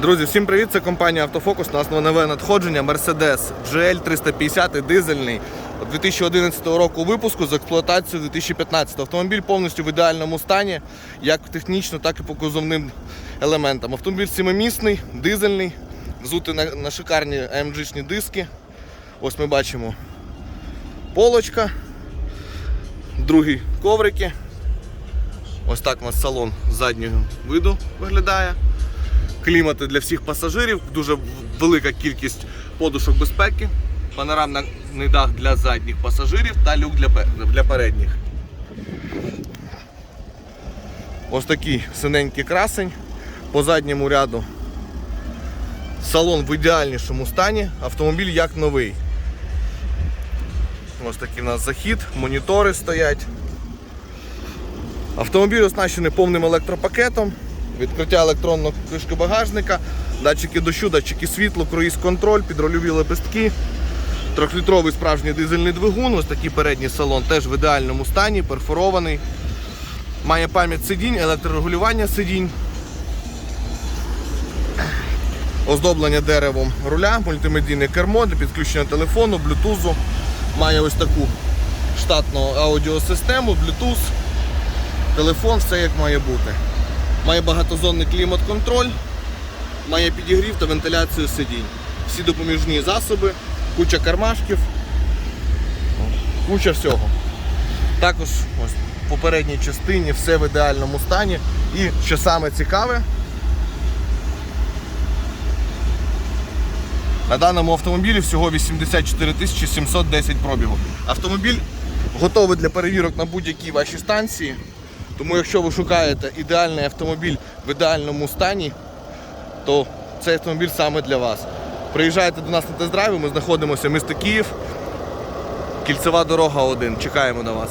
Друзі, всім привіт! Це компанія Автофокус. У нас нове надходження Mercedes GL 350 дизельний 2011 року випуску з експлуатацією 2015. Автомобіль повністю в ідеальному стані, як технічно, так і по кузовним елементам. Автомобіль сімимісний, дизельний, взутий на, на шикарні AMG-шні диски. Ось ми бачимо полочка, другий коврики. Ось так у нас салон заднього виду виглядає клімати для всіх пасажирів, дуже велика кількість подушок безпеки, панорамний дах для задніх пасажирів та люк для, пе- передніх. Ось такий синенький красень по задньому ряду. Салон в ідеальнішому стані, автомобіль як новий. Ось такий у нас захід, монітори стоять. Автомобіль оснащений повним електропакетом, відкриття електронного кришки багажника, датчики дощу, датчики світлу, круїз-контроль, підрольові лепестки, трьохлітровий справжній дизельний двигун, ось такий передній салон теж в ідеальному стані, перфорований. Має пам'ять сидінь, електрорегулювання сидінь. Оздоблення деревом руля, мультимедійне кермо для підключення телефону, блютузу. Має ось таку штатну аудіосистему, Bluetooth телефон, все як має бути. Має багатозонний клімат-контроль, має підігрів та вентиляцію сидінь. Всі допоміжні засоби, куча кармашків, куча всього. Також ось в попередній частині все в ідеальному стані. І що саме цікаве, на даному автомобілі всього 84 тисячі 710 пробігу. Автомобіль готовий для перевірок на будь-якій вашій станції. Тому якщо ви шукаєте ідеальний автомобіль в ідеальному стані, то цей автомобіль саме для вас. Приїжджайте до нас на тест-драйві, ми знаходимося в місті Київ, кільцева дорога 1. Чекаємо на вас.